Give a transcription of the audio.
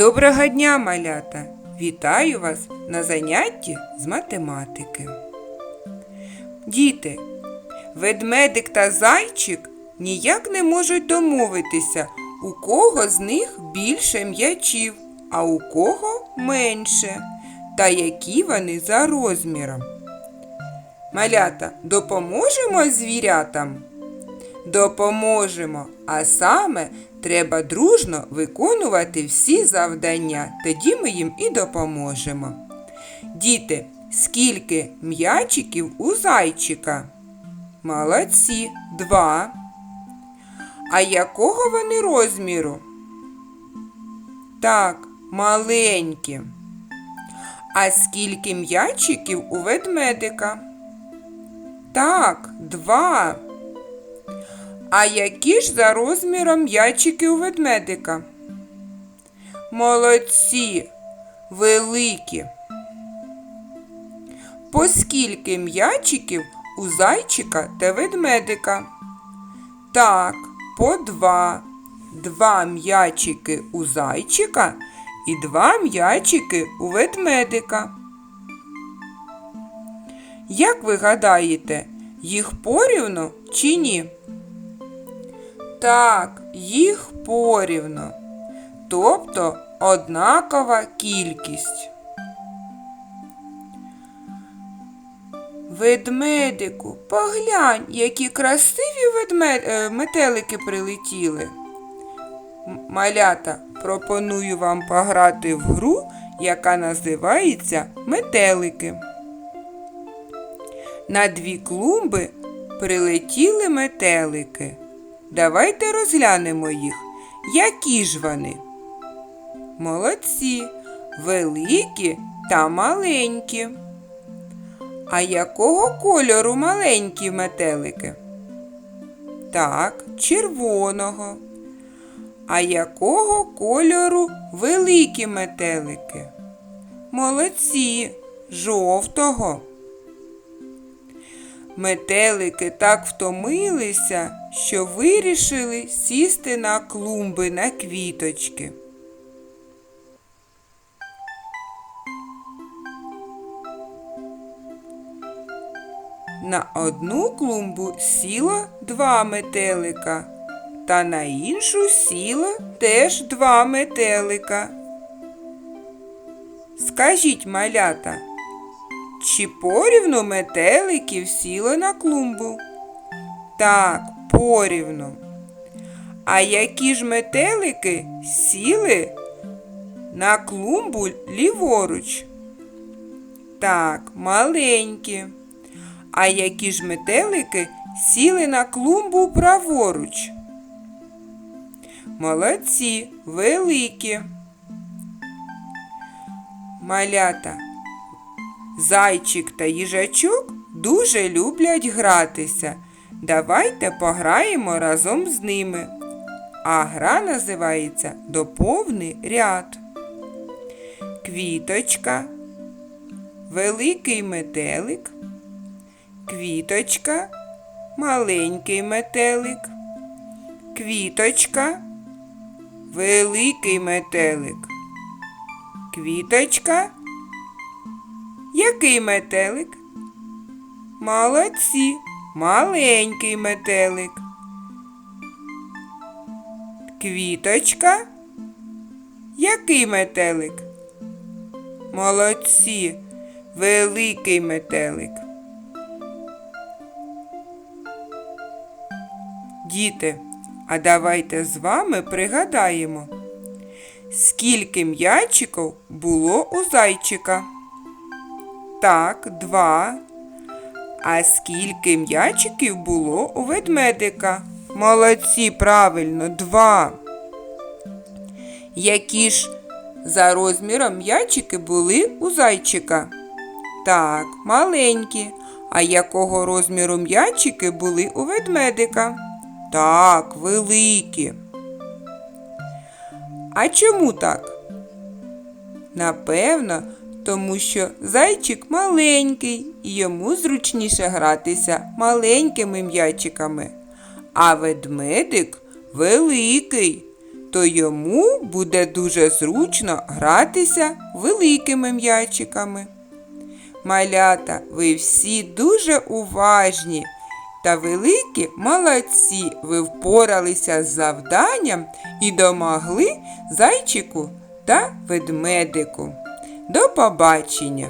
Доброго дня, малята! Вітаю вас на занятті з математики. Діти, ведмедик та зайчик ніяк не можуть домовитися, у кого з них більше м'ячів, а у кого менше, та які вони за розміром. Малята, допоможемо звірятам? Допоможемо, а саме треба дружно виконувати всі завдання, тоді ми їм і допоможемо. Діти, скільки м'ячиків у зайчика? Молодці, два. А якого вони розміру? Так, маленькі. А скільки м'ячиків у ведмедика? Так, два. А які ж за розміром м'ячики у ведмедика? Молодці, великі. По скільки м'ячиків у зайчика та ведмедика? Так, по два. Два м'ячики у зайчика і два м'ячики у ведмедика. Як ви гадаєте, їх порівну чи ні? Так, їх порівно, тобто однакова кількість. Ведмедику, поглянь, які красиві ведмед... е, метелики прилетіли. Малята, пропоную вам пограти в гру, яка називається Метелики. На дві клумби прилетіли метелики. Давайте розглянемо їх. Які ж вони? Молодці, великі та маленькі. А якого кольору маленькі метелики? Так, червоного. А якого кольору великі метелики? Молодці, жовтого. Метелики так втомилися, що вирішили сісти на клумби на квіточки. На одну клумбу сіло два метелика, та на іншу сіло теж два метелика. Скажіть, малята, чи порівну метеликів сіло на клумбу? Так, порівну. А які ж метелики сіли на клумбу ліворуч? Так, маленькі. А які ж метелики сіли на клумбу праворуч? Молодці, великі. Малята. Зайчик та їжачок дуже люблять гратися. Давайте пограємо разом з ними. А гра називається Доповний ряд. Квіточка, великий метелик, квіточка, маленький метелик, квіточка, великий метелик, квіточка. Який метелик? Молодці, маленький метелик. Квіточка. Який метелик? Молодці, великий метелик. Діти, а давайте з вами пригадаємо, скільки м'ячиків було у зайчика. Так, два. А скільки м'ячиків було у ведмедика? Молодці, правильно, два. Які ж за розміром м'ячики були у зайчика? Так, маленькі. А якого розміру м'ячики були у ведмедика? Так, великі. А чому так? Напевно, тому що зайчик маленький і йому зручніше гратися маленькими м'ячиками, а ведмедик великий. то йому буде дуже зручно гратися великими м'ячиками. Малята, ви всі дуже уважні та великі молодці. Ви впоралися з завданням і домогли зайчику та ведмедику. До побачення!